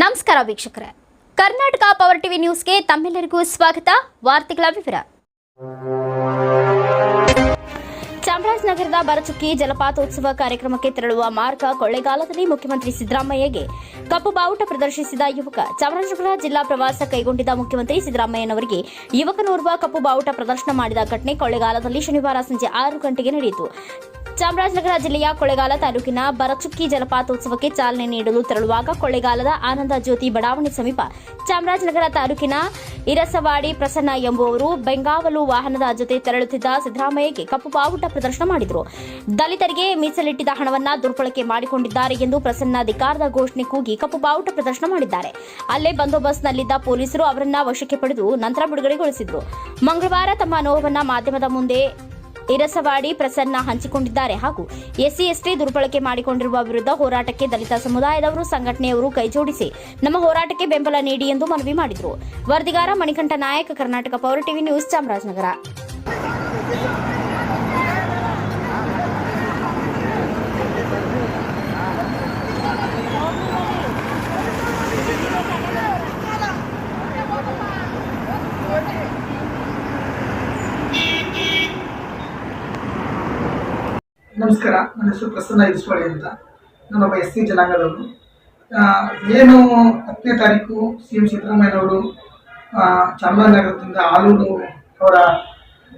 ನಮಸ್ಕಾರ ವೀಕ್ಷಕರೇ. Karnataka power TV ನ್ಯೂಸ್ಗೆ ತಮ್ಮೆಲ್ಲರಿಗೂ ಸ್ವಾಗತ. ವಾರ್ತೆಗಳ ವಿವರ. ಚಾಮರಾಜನಗರದ ಬರಚುಕ್ಕಿ ಜಲಪಾತೋತ್ಸವ ಕಾರ್ಯಕ್ರಮಕ್ಕೆ ತೆರಳುವ ಮಾರ್ಗ ಕೊಳ್ಳೇಗಾಲದಲ್ಲಿ ಮುಖ್ಯಮಂತ್ರಿ ಸಿದ್ದರಾಮಯ್ಯಗೆ ಕಪ್ಪು ಬಾವುಟ ಪ್ರದರ್ಶಿಸಿದ ಯುವಕ. ಚಾಮರಾಜನಗರ ಜಿಲ್ಲಾ ಪ್ರವಾಸ ಕೈಗೊಂಡಿದ್ದ ಮುಖ್ಯಮಂತ್ರಿ ಸಿದ್ದರಾಮಯ್ಯನವರಿಗೆ ಯುವಕನೋರ್ವ ಕಪ್ಪು ಬಾವುಟ ಪ್ರದರ್ಶನ ಮಾಡಿದ ಘಟನೆ ಕೊಳ್ಳೇಗಾಲದಲ್ಲಿ ಶನಿವಾರ ಸಂಜೆ ಆರು ಗಂಟೆಗೆ ನಡೆಯಿತು. ಚಾಮರಾಜನಗರ ಜಿಲ್ಲೆಯ ಕೊಳ್ಳೇಗಾಲ ತಾಲೂಕಿನ ಬರಚುಕ್ಕಿ ಜಲಪಾತೋತ್ಸವಕ್ಕೆ ಚಾಲನೆ ನೀಡಲು ತೆರಳುವಾಗ ಕೊಳ್ಳೇಗಾಲದ ಆನಂದ ಜ್ಯೋತಿ ಬಡಾವಣೆ ಸಮೀಪ ಚಾಮರಾಜನಗರ ತಾಲೂಕಿನ ಇರಸವಾಡಿ ಪ್ರಸನ್ನ ಎಂಬುವರು ಬೆಂಗಾವಲು ವಾಹನದ ಜೊತೆ ತೆರಳುತ್ತಿದ್ದ ಸಿದ್ದರಾಮಯ್ಯಗೆ ಕಪ್ಪು ಬಾವುಟ ಪ್ರದರ್ಶನ ಮಾಡಿದರು. ದಲಿತರಿಗೆ ಮೀಸಲಿಟ್ಟಿದ್ದ ಹಣವನ್ನು ದುರ್ಬಳಕೆ ಮಾಡಿಕೊಂಡಿದ್ದಾರೆ ಎಂದು ಪ್ರಸನ್ನ ಅಧಿಕಾರದ ಘೋಷಣೆ ಕೂಗಿ ಕಪ್ಪು ಬಾವುಟ ಪ್ರದರ್ಶನ ಮಾಡಿದ್ದಾರೆ. ಅಲ್ಲೇ ಬಂದೋಬಸ್ತ್ನಲ್ಲಿದ್ದ ಪೊಲೀಸರು ಅವರನ್ನ ವಶಕ್ಕೆ ಪಡೆದು ನಂತರ ಬಿಡುಗಡೆಗೊಳಿಸಿದ್ರು. ಮಂಗಳವಾರ ತಮ್ಮ ನೋವನ್ನ ಮಾಧ್ಯಮದ ಮುಂದೆ ಇರಸವಾಡಿ ಪ್ರಸನ್ನ ಹಂಚಿಕೊಂಡಿದ್ದಾರೆ ಹಾಗೂ ಎಸ್ಸಿ ಎಸ್ಟಿ ದುರ್ಬಳಕೆ ಮಾಡಿಕೊಂಡಿರುವ ವಿರುದ್ಧ ಹೋರಾಟಕ್ಕೆ ದಲಿತ ಸಮುದಾಯದವರು, ಸಂಘಟನೆಯವರು ಕೈಜೋಡಿಸಿ ನಮ್ಮ ಹೋರಾಟಕ್ಕೆ ಬೆಂಬಲ ನೀಡಿ ಎಂದು ಮನವಿ ಮಾಡಿದರು. ವರದಿಗಾರ ಮಣಿಕಂಠ ನಾಯಕ್, ಕರ್ನಾಟಕ ಪೌರ ಟಿವಿ ನ್ಯೂಸ್ ಚಾಮರಾಜನಗರ. ನಮಸ್ಕಾರ. ನನ್ನ ಹೆಸರು ಪ್ರಸನ್ನ ಇಸ್ವಾಡಿ ಅಂತ. ನಮ್ಮ ಎಸ್ ಸಿ ಜನಾಂಗದವರು. ಏನು ಹತ್ತನೇ ತಾರೀಕು ಸಿ ಎಂ ಸಿದ್ದರಾಮಯ್ಯನವರು ಚಾಮರಾಜನಗರದಿಂದ ಆಲೂರು ಅವರ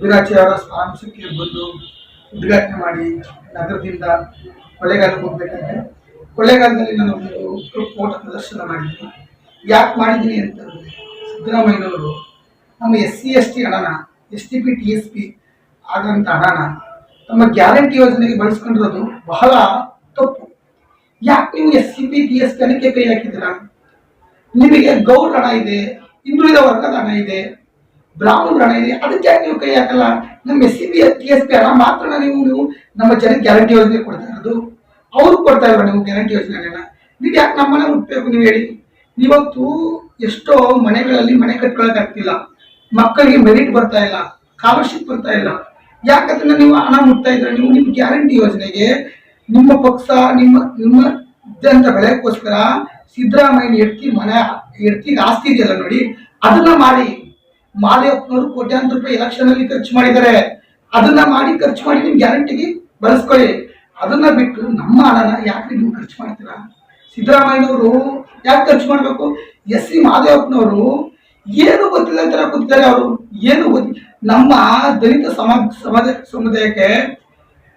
ಬಿರಾಚಿ ಅವರ ಬಂದು ಉದ್ಘಾಟನೆ ಮಾಡಿ ನಗರದಿಂದ ಕೊಳ್ಳೇಗಾಲಕ್ಕೆ ಹೋಗ್ಬೇಕಂದ್ರೆ ಕೊಳ್ಳೇಗಾಲದಲ್ಲಿ ನಾನು ಒಂದು ಫೋಟೋ ಪ್ರದರ್ಶನ ಮಾಡಿದ್ದೀನಿ. ಯಾಕೆ ಮಾಡಿದ್ದೀನಿ ಅಂತಂದರೆ ಸಿದ್ದರಾಮಯ್ಯನವರು ನಮ್ಮ ಎಸ್ ಸಿ ಎಸ್ ಟಿ ಹಣನ S T P T S P ಆದಂಥ ಹಣನ ತಮ್ಮ ಗ್ಯಾರಂಟಿ ಯೋಜನೆಗೆ ಬಳಸ್ಕೊಂಡಿರೋದು ಬಹಳ ತಪ್ಪು. ಯಾಕೆ ನೀವು S C P T S ತನಿಖೆ ಕೈ ಹಾಕಿದ್ದೀರಾ? ನಿಮಗೆ ಗೌರ್ ಹಣ ಇದೆ, ಹಿಂದುಳಿದ ವರ್ಗದ ಹಣ ಇದೆ, ಬ್ರಾಹ್ಮಣ ಹಣ ಇದೆ, ಅದಕ್ಕೆ ಯಾಕೆ ನೀವು ಕೈ ಹಾಕಲ್ಲ? ನಮ್ಮ S C P T S P ಹಣ ಮಾತ್ರ ನೀವು ನೀವು ನಮ್ಮ ಜನಕ್ಕೆ ಗ್ಯಾರಂಟಿ ಯೋಜನೆ ಕೊಡ್ತಾ ಇರೋದು. ಅವ್ರು ಕೊಡ್ತಾ ಇಲ್ಲ ನೀವು ಗ್ಯಾರಂಟಿ ಯೋಜನೆಗಳನ್ನ ನೀವು ಯಾಕೆ ನಮ್ಮನೆ ಹುಟ್ಟಬೇಕು ನೀವು ಹೇಳಿ. ಇವತ್ತು ಎಷ್ಟೋ ಮನೆಗಳಲ್ಲಿ ಮನೆ ಕಟ್ಕೊಳಕ್ಕಾಗ್ತಿಲ್ಲ ಮಕ್ಕಳಿಗೆ ಮೆರಿಟ್ ಬರ್ತಾ ಇಲ್ಲ ಸ್ಕಾಲರ್ಶಿಪ್ ಬರ್ತಾ ಇಲ್ಲ. ಯಾಕಂದ್ರೆ ನೀವು ಹಣ ಮುಟ್ತಾ ಇದ್ರೆ ನೀವು ನಿಮ್ಮ ಗ್ಯಾರಂಟಿ ಯೋಜನೆಗೆ ನಿಮ್ಮ ಪಕ್ಷ, ನಿಮ್ಮ ನಿಮ್ಮ ಇದ್ದಂತ ಬೆಳೆಗೋಸ್ಕರ ಸಿದ್ದರಾಮಯ್ಯ ಎಡ್ತಿ ಮನೆ ಎಡ್ತಿಗೆ ಆಸ್ತಿ ಇದೆಯಲ್ಲ ನೋಡಿ, ಅದನ್ನ ಮಾಡಿ. ಮಾದೇವಪ್ಪನವರು ಕೋಟ್ಯಾಂತರ ರೂಪಾಯಿ ಎಲೆಕ್ಷನ್ ಅಲ್ಲಿ ಖರ್ಚು ಮಾಡಿದ್ದಾರೆ. ಅದನ್ನ ಮಾಡಿ ಖರ್ಚು ಮಾಡಿ ನಿಮ್ ಗ್ಯಾರಂಟಿಗೆ ಬಳಸ್ಕೊಳ್ಳಿ. ಅದನ್ನ ಬಿಟ್ಟು ನಮ್ಮ ಹಣನ ಯಾಕೆ ನೀವು ಖರ್ಚು ಮಾಡ್ತೀರಾ? ಸಿದ್ದರಾಮಯ್ಯನವರು ಯಾಕೆ ಖರ್ಚು ಮಾಡಬೇಕು? ಎಸ್ ಸಿ ಮಾದೇವಪ್ಪನವರು ಏನು ಗೊತ್ತಿಲ್ಲ ಅಂತ ಕೂತಿದ್ದಾರೆ ಅವರು. ಏನು ಗೊತ್ತಿ, ನಮ್ಮ ದಲಿತ ಸಮಾಜ ಸಮಾಜ, ಸಮುದಾಯಕ್ಕೆ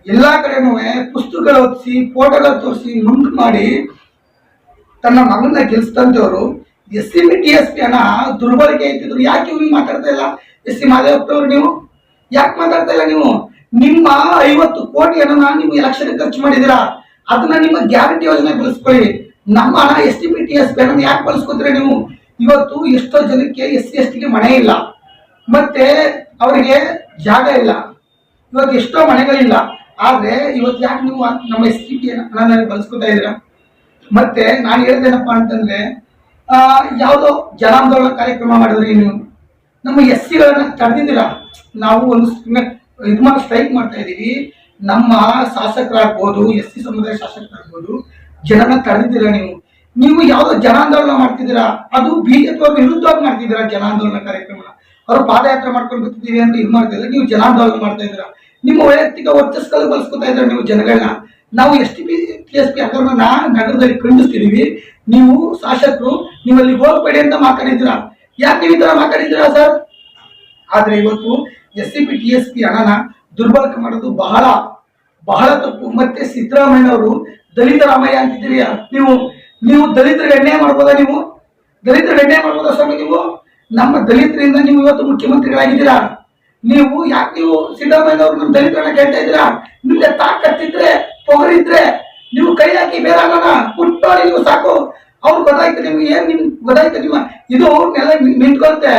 ಎಲ್ಲಾ ಕಡೆನೂ ಪುಸ್ತಕಗಳು ಓದಿಸಿ, ಫೋಟೋಗಳು ತೋರಿಸಿ ಮುಂದೆ ಮಾಡಿ ತನ್ನ ಮಗನ ಗೆಲ್ಸ್ತಂತವ್ರು S C B T S P ಹಣ ದುರ್ಬಳಕೆ ಐತಿದ್ರು ಯಾಕೆ ಇವ್ರಿಗೆ ಮಾತಾಡ್ತಾ ಇಲ್ಲ? ಎಸ್ ಸಿ ಮಾದೇವಪ್ಪನವ್ರು ನೀವು? ಯಾಕೆ ಮಾತಾಡ್ತಾ ಇಲ್ಲ ನೀವು? ನಿಮ್ಮ ಐವತ್ತು ಕೋಟಿ ಹಣನ ನೀವು ಎಲೆಕ್ಷನ್ ಖರ್ಚು ಮಾಡಿದಿರಾ ಅದನ್ನ ನಿಮ್ಮ ಗ್ಯಾರಂಟಿ ಯೋಜನೆ ಬಳಸ್ಕೊಳ್ಳಿ. ನಮ್ಮ ಹಣ S T B T S P ಹಣ ಯಾಕೆ ಬಳಸ್ಕೊತೀರಾ ನೀವು? ಇವತ್ತು ಎಷ್ಟೋ ಜನಕ್ಕೆ ಎಸ್ ಸಿ ಎಸ್ ಟಿಗೆ ಮನೆ ಇಲ್ಲ. ಮತ್ತೆ ಅವರಿಗೆ ಜಾಗ ಇಲ್ಲ. ಇವತ್ತು ಎಷ್ಟೋ ಮನೆಗಳಿಲ್ಲ ಆದ್ರೆ ಇವತ್ತು ಯಾಕೆ ನೀವು ನಮ್ಮ ಎಸ್ ಟಿ ಪಿ ಹಣ ಬಳಸ್ಕೊತಾ ಇದ್ದೀರಾ? ಮತ್ತೆ ನಾನು ಹೇಳ್ದೇನಪ್ಪ ಅಂತಂದ್ರೆ ಆ, ಯಾವುದೋ ಜನಾಂದೋಲನ ಕಾರ್ಯಕ್ರಮ ಮಾಡಿದ್ರಿ ನೀವು ನಮ್ಮ ಎಸ್ ಸಿಗಳನ್ನ ತಡೆದಿದ್ದೀರ? ನಾವು ಒಂದು ಇದು ಮಾಡಿ ಸ್ಟ್ರೈಕ್ ಮಾಡ್ತಾ ಇದ್ದೀವಿ. ನಮ್ಮ ಶಾಸಕರಾಗ್ಬೋದು ಎಸ್ ಸಿ ಸಮುದಾಯ ಶಾಸಕರಾಗ್ಬೋದು ಜನನ ತಡೆದಿದ್ದೀರ ನೀವು? ನೀವು ಯಾವುದೋ ಜನಾಂದೋಲನ ಮಾಡ್ತಿದ್ದೀರಾ? ಅದು ಬಿಜೆಪಿ ಅವ್ರ ವಿರುದ್ಧವಾಗಿ ಮಾಡ್ತಿದ್ದೀರಾ ಜನಾಂದೋಲನ ಕಾರ್ಯಕ್ರಮ ಅವರು ಪಾದಯಾತ್ರೆ ಮಾಡ್ಕೊಂಡು ಬರ್ತಿದ್ದೀರಿ ಅಂತ ಇದು ಮಾಡ್ತಾ ನೀವು ಜನಾಂದೋಲನ ಮಾಡ್ತಾ ಇದ್ದೀರಾ? ನಿಮ್ಮ ವೈಯಕ್ತಿಕ ವರ್ಚಸ್ಗಳು ಬಳಸ್ಕೊತಾ ಇದ್ದೀರಾ ನೀವು ಜನಗಳನ್ನ. ನಾವು S T P T S P ನಾ ನಗರದಲ್ಲಿ ಖಂಡಿಸ್ತಿದೀವಿ ನೀವು ಶಾಸಕರು ನೀವಲ್ಲಿ ಹೋಗ್ಬೇಡಿ ಅಂತ ಮಾತಾಡಿದ್ರ ಯಾಕೆ ನೀವು ಈ ತರ ಮಾತಾಡಿದ್ದೀರಾ ಸರ್? ಆದ್ರೆ ಇವತ್ತು S C P, T S P ಹಣನ ದುರ್ಬಳಕೆ ಮಾಡೋದು ಬಹಳ ಬಹಳ ತಪ್ಪು. ಮತ್ತೆ ಸಿದ್ದರಾಮಯ್ಯನವರು ದಲಿತ ರಾಮಯ್ಯ ಅಂತಿದ್ದೀರಿ ನೀವು ನೀವು ದಲಿತರಿಗೆ ಅನ್ಯಾಯ ಮಾಡ್ಬೋದಾ ನೀವು? ದಲಿತರಿಗೆ ಅನ್ಯಾಯ ಮಾಡ್ಬೋದಾ ಸ್ವಾಮಿ ನೀವು? ನಮ್ಮ ದಲಿತರಿಂದ ನೀವು ಇವತ್ತು ಮುಖ್ಯಮಂತ್ರಿಗಳಾಗಿದ್ದೀರಾ? ನೀವು ಯಾಕೆ ನೀವು ಸಿದ್ದರಾಮಯ್ಯನವರು ನಮ್ಮ ದಲಿತರನ್ನ ಕೇಳ್ತಾ ಇದ್ದೀರಾ? ನಿಮ್ಗೆ ತಾಕತ್ತಿದ್ರೆ ಪೊಗರಿದ್ರೆ ನೀವು ಕೈ ಹಾಕಿ ಬೇರೆ ಆಗೋಣ ಪುಟ್ಟೋರಿ ನೀವು ಸಾಕು. ಅವ್ರು ಗೊತ್ತಾಯ್ತು ನಿಮ್ಗೆ ಏನ್ ನಿಮ್ ಗೊತ್ತಾಯ್ತು ನಿಮ್ಮ ಇದು ಅವ್ರನ್ನೆಲ್ಲ ನಿಂತ್ಕೊಳುತ್ತೆ.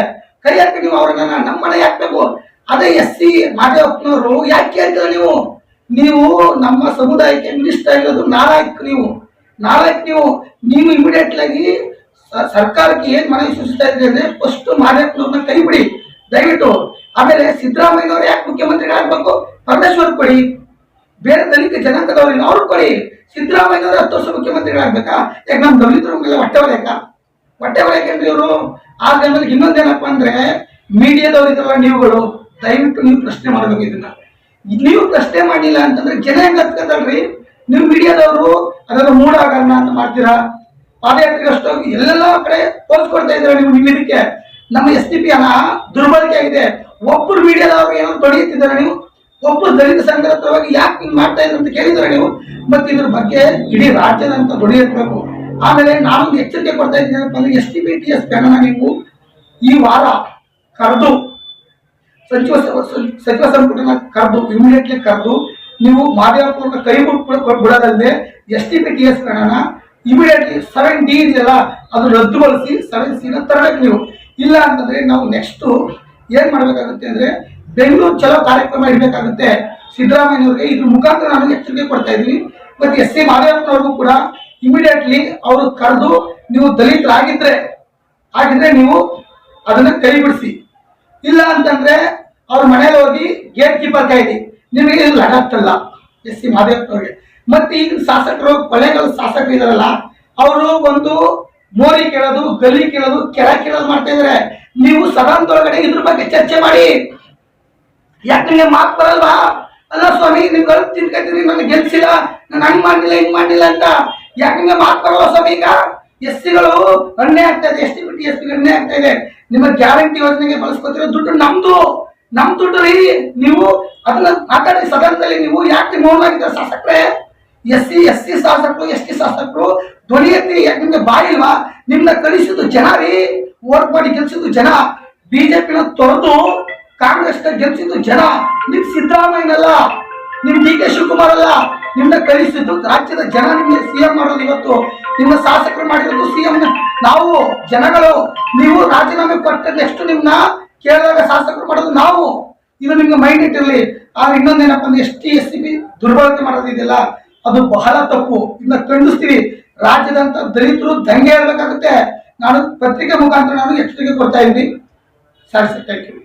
ಕೈ ಹಾಕಿ ನೀವು ಅವ್ರನ್ನ ನಮ್ಮ ಮನೆ ಹಾಕ್ಬೇಕು. ಅದೇ ಎಸ್ ಸಿ ಮಾದೇವಪ್ಪನವರು ಯಾಕೆ ಕೇಳ್ತೀರ ನೀವು? ನೀವು ನಮ್ಮ ಸಮುದಾಯಕ್ಕೆ ಮಿನಿಸ್ಟರ್ ಆಗಿರೋದು ನಾರಾಯಕ್ ನೀವು. ನಾಲಾಯಕ್ ನೀವು ನೀವು ಇಮಿಡಿಯೇಟ್ ಆಗಿ ಸರ್ಕಾರಕ್ಕೆ ಏನ್ ಮನವಿ ಸೂಚಿಸ್ತಾ ಇದ್ರಿ ಅಂದ್ರೆ ಫಸ್ಟ್ ಮಾದೇವಪ್ಪನವ್ರನ್ನ ಕೈ ಬಿಡಿ ದಯವಿಟ್ಟು. ಆಮೇಲೆ ಸಿದ್ದರಾಮಯ್ಯನವ್ರು ಯಾಕೆ ಮುಖ್ಯಮಂತ್ರಿಗಳಾಗಬೇಕು? ಪರಮೇಶ್ವರ್ ಕೊಡಿ. ಬೇರೆ ದಲಿತ ಜನಾಂಗದವ್ರಿಗೆ ಅವ್ರು ಕೊಡಿ. ಸಿದ್ದರಾಮಯ್ಯನವರು ಹತ್ತು ವರ್ಷ ಮುಖ್ಯಮಂತ್ರಿಗಳಾಗ್ಬೇಕಾ? ಯಾಕೆ ನಮ್ಮ ದಲಿತರು ಹೊಟ್ಟೆ ಹೊಡೆಯಕ್ಕ ಹೊಟ್ಟೆ ಒಳಗೇನ್ರಿ ಇವರು? ಆ ಟೈಮಲ್ಲಿ ಇನ್ನೊಂದೇನಪ್ಪ ಅಂದ್ರೆ ಮೀಡಿಯಾದವ್ರು ಇದ್ರಲ್ಲ ನೀವುಗಳು, ದಯವಿಟ್ಟು ನೀವು ಪ್ರಶ್ನೆ ಮಾಡ್ಬೇಕು ಇದನ್ನ. ನೀವು ಪ್ರಶ್ನೆ ಮಾಡಿಲ್ಲ ಅಂತಂದ್ರೆ ಜನ ಹೆಂಗ್ ನೀವು ಮೀಡಿಯಾದವರು ಅದನ್ನು ಮೂಡಾಗಲ್ಲ ಅಂತ ಮಾಡ್ತೀರಾ? ಪಾದಯಾತ್ರೆಗೆ ಅಷ್ಟೊಂದು ಎಲ್ಲ ಕಡೆ ತೋರಿಸ್ಕೊಡ್ತಾ ಇದ್ದೀರಾ ನೀವು ನಿಮ್ಮ ಇದಕ್ಕೆ? ನಮ್ಮ ಎಸ್ ಟಿ ಪಿ ಹಣ ದುರ್ಬಳಕೆ ಆಗಿದೆ. ಒಬ್ಬರು ಮೀಡಿಯಾದವ್ರು ಏನೋ ತೊಳೆಯುತ್ತಿದ್ದಾರೆ ನೀವು? ಒಬ್ಬರು ದಲಿತ ಸಂಘದ ಯಾಕೆ ಹಿಂಗೆ ಮಾಡ್ತಾ ಇದ್ರು ಅಂತ ಕೇಳಿದ್ರೆ ನೀವು? ಮತ್ತೆ ಇದ್ರ ಬಗ್ಗೆ ಇಡೀ ರಾಜ್ಯದಂತ ದುಡಿಯಬೇಕು ಆಮೇಲೆ ನಾನೊಂದು ಎಚ್ಚರಿಕೆ ಕೊಡ್ತಾ ಇದ್ದೀನಿ ಅಂತ ಅಂದ್ರೆ S T P T S ನೀವು ಈ ವಾರ ಕರೆದು, ಸಚಿವ ಸಚಿವ ಸಂಪುಟನ ಕರೆದು ಇಮಿಡಿಯೇಟ್ಲಿ ಕರೆದು, ನೀವು ಮಾದೇವಪುರನ ಕೈ ಬಿಡೋದಲ್ಲದೆ S T P T immediately seven D ಇದೆಯಲ್ಲ, ಅದು ರದ್ದುಗೊಳಿಸಿ ಸೆವೆನ್ ಸಿನ ತರಬೇಕು ನೀವು. ಇಲ್ಲ ಅಂತಂದ್ರೆ ನಾವು ನೆಕ್ಸ್ಟ್ ಏನು ಮಾಡಬೇಕಾಗುತ್ತೆ ಅಂದ್ರೆ ಬೆಂಗಳೂರು ಚಲೋ ಕಾರ್ಯಕ್ರಮ ಇಡಬೇಕಾಗುತ್ತೆ. ಸಿದ್ದರಾಮಯ್ಯವ್ರಿಗೆ ಇದ್ರ ಮುಖಾಂತರ ನಾನು ಎಚ್ಚರಿಕೆ ಕೊಡ್ತಾ ಇದ್ದೀನಿ. ಮತ್ತು ಎಸ್ ಸಿ ಮಾದೇವಪ್ಪನವ್ರಿಗೂ ಕೂಡ ಇಮಿಡಿಯೇಟ್ಲಿ ಅವರು ಕರೆದು ನೀವು ದಲಿತರಾಗಿದ್ರೆ, ಆಗಿದ್ರೆ ನೀವು ಅದನ್ನ ಕೈ ಬಿಡಿಸಿ ಇಲ್ಲ ಅಂತಂದ್ರೆ ಅವ್ರ ಮನೇಲಿ ಹೋಗಿ ಗೇಟ್ ಕೀಪರ್ ಕಾಯ್ದಿ ನಿಮಗೆ ಲಡಾಕ್ತಲ್ಲ ಎಸ್ ಸಿ ಮಾದೇವಪ್ಪನವ್ರಿಗೆ. ಮತ್ತೆ ಈಗ ಶಾಸಕರು ಕೊಲೆಗಳ ಶಾಸಕರು ಇದಾರಲ್ಲ, ಅವರು ಒಂದು ಮೋರಿ ಕೇಳೋದು, ಗಲಿ ಕೇಳೋದು ಕೆಳ ಕೇಳೋದು ಮಾಡ್ತಾ ಇದಾರೆ. ನೀವು ಸದನದೊಳಗಡೆ ಇದ್ರ ಬಗ್ಗೆ ಚರ್ಚೆ ಮಾಡಿ. ಯಾಕೆ ನಿಮಗೆ ಮಾತು ಬರಲ್ವಾ? ಅಲ್ಲ ಸ್ವಾಮಿ ನೀವು ಗಲ್ ತಿನ್ಕತ್ತೀರಿ ನನಗೆ ಗೆಲ್ಸಿಲ್ಲ, ನಾನು ಹಂಗ್ ಮಾಡಿಲ್ಲ ಹಿಂಗ್ ಮಾಡಿಲ್ಲ ಅಂತ. ಯಾಕೆ ನಿಮಗೆ ಮಾತು ಬರಲ್ಲ ಸ್ವಾಮಿ ಈಗ? ಎಸ್ ಸಿಗಳು ಅನ್ಯಾಯ ಆಗ್ತಾ ಇದೆ ಎಸ್ ಸಿ ಬಿಟ್ಟು ಎಸ್ ಎಸ್ ಅನ್ಯಾಯ ಆಗ್ತಾ ಇದೆ. ನಿಮ್ಮ ಗ್ಯಾರಂಟಿ ಯೋಜನೆಗೆ ಬಳಸ್ಕೊತಿರೋ ದುಡ್ಡು ನಮ್ದು. ನಮ್ ದುಡ್ಡು ರೀ, ನೀವು ಅದನ್ನ ಮಾತಾಡಿ ಸದನದಲ್ಲಿ ನೀವು ಯಾಕೆ ಮೌನವಾಗಿದ್ದಾರೆ ಶಾಸಕರೇ? ಎಸ್ ಸಿ ಎಸ್ ಸಿ ಶಾಸಕರು ಎಸ್ ಟಿ ಶಾಸಕರು ಧ್ವನಿ ಎತ್ತಿ ನಿಮ್ಗೆ ಬಾಯಿಲ್ವಾ ನಿಮ್ನ ಕಲಿಸಿದ್ದು ಜನ ರೀ, ವೋಟ್ ಮಾಡಿ ಗೆಲ್ಸಿದ್ದು ಜನ. ಬಿಜೆಪಿನ ತೊರೆದು ಕಾಂಗ್ರೆಸ್ ಗೆಲ್ಸಿದ್ದು ಜನ. ನಿಮ್ ಸಿದ್ದರಾಮಯ್ಯನಲ್ಲ, ನಿಮ್ ಡಿ ಕೆ ಶಿವಕುಮಾರ್ ಅಲ್ಲ, ನಿಮ್ನ ಕಳಿಸಿದ್ದು ರಾಜ್ಯದ ಜನ ನಿಮ್ಗೆ ಸಿಎಂ ಮಾಡೋದು ಇವತ್ತು. ನಿಮ್ಮ ಶಾಸಕರು ಮಾಡಿರೋದು ಸಿಎಂ ನಾವು ಜನಗಳು, ನೀವು ರಾಜೀನಾಮೆ ಕೊಟ್ಟ ನೆಕ್ಸ್ಟ್ ನಿಮ್ನ ಕೇಳಿದಾಗ ಶಾಸಕರು ಮಾಡೋದು ನಾವು. ಇದು ನಿಮ್ಗೆ ಮೈಂಡ್ ಇಟ್ಟಿರಲಿ. ಆದ್ರೆ ಇನ್ನೊಂದೇನಪ್ಪ ಅಂದ್ರೆ S T, S C B ದುರ್ಬಳಕೆ ಮಾಡೋದಿದೆಯಲ್ಲ ಅದು ಬಹಳ ತಪ್ಪು. ಇದನ್ನ ಖಂಡಿಸ್ತೀವಿ. ರಾಜ್ಯದಂತ ದಲಿತರು ದಂಗೆ ಹೇಳ್ಬೇಕಾಗುತ್ತೆ ನಾನು ಪತ್ರಿಕೆ ಮುಖಾಂತರ ನಾನು ಎಚ್ಚರಿಕೆ ಕೊಡ್ತಾ ಇದ್ದೀನಿ. Sir thank you